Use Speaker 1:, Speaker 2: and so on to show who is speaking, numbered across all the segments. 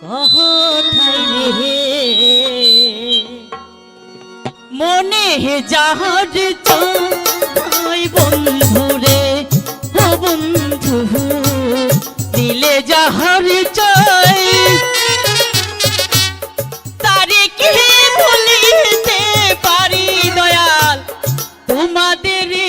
Speaker 1: কোথায় রে মনে যাহার চাই বন্ধু রে, ও বন্ধু, দিলে যাহার চাই তারে কি পারি দয়াল? তোমাদের রে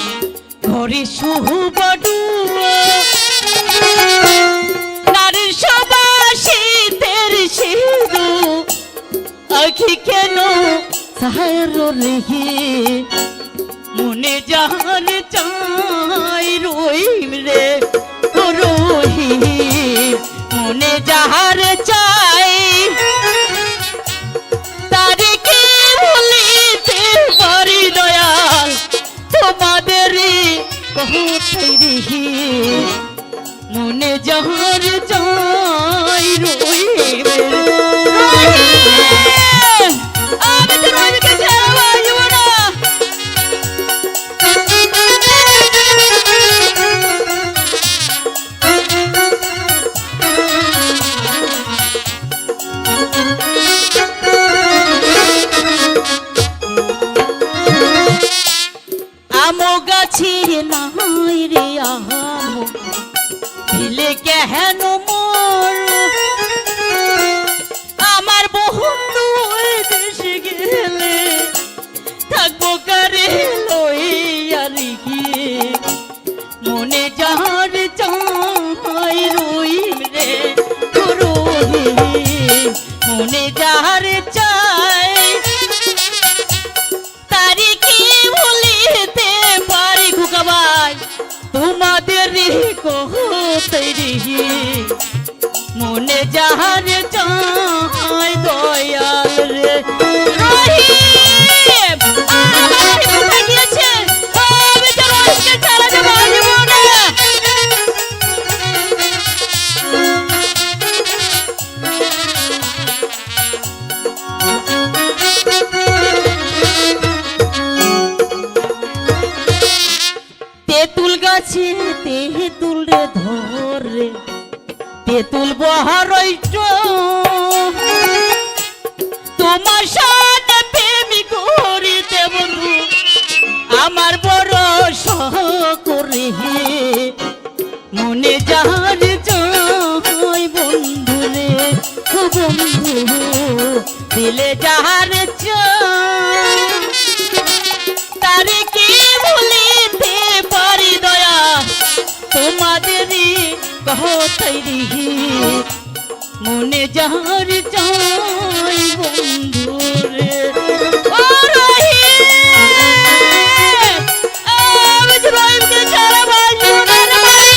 Speaker 1: ঘরে শুহু বড়ুয়া নারীর আখি কেন সাহার রেহে মনে যাহার চাই রইম রে। আমো গাছে নাই রে আহামো দিলে কেহেন মোর? আমার বন্ধু দেশে গেলে থাকব কারে লইয়ার গিয়ে মনে যাহার চাই রহিম রে ও মনে যাহার তোমাদের কোথায় রে মনে গাছে তেঁতুল রে ধরে তেঁতুল বহারইট তোমার সাথে প্রেমী করিতে বন্ধু, আমার বড় সহ করে মনে যাহার জয় বন্ধু, দিলে যাহার মনে যাহার চাই বন্ধু রে ও রহিম! আমি যে রহিমকে ছাড়া বাঁচব না রে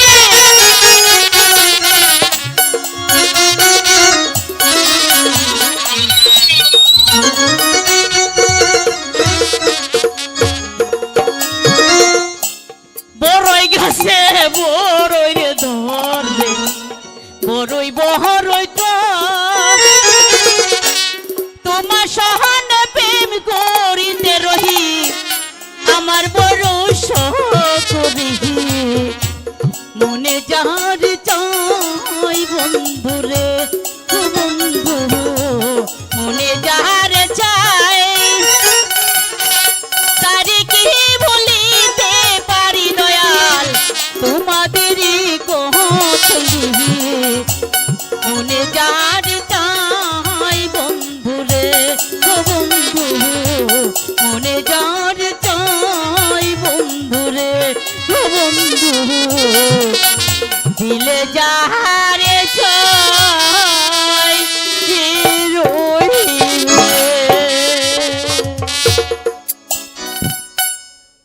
Speaker 1: বড়ই বহরই চাই বন্ধু মনে যার চাই। তারে কি বলিতে পারি দয়াল? তোমাদেরই কোথায় মনে যার চাই বন্ধু রে ও বন্ধু মনে যার বন্ধু দিলে যাহার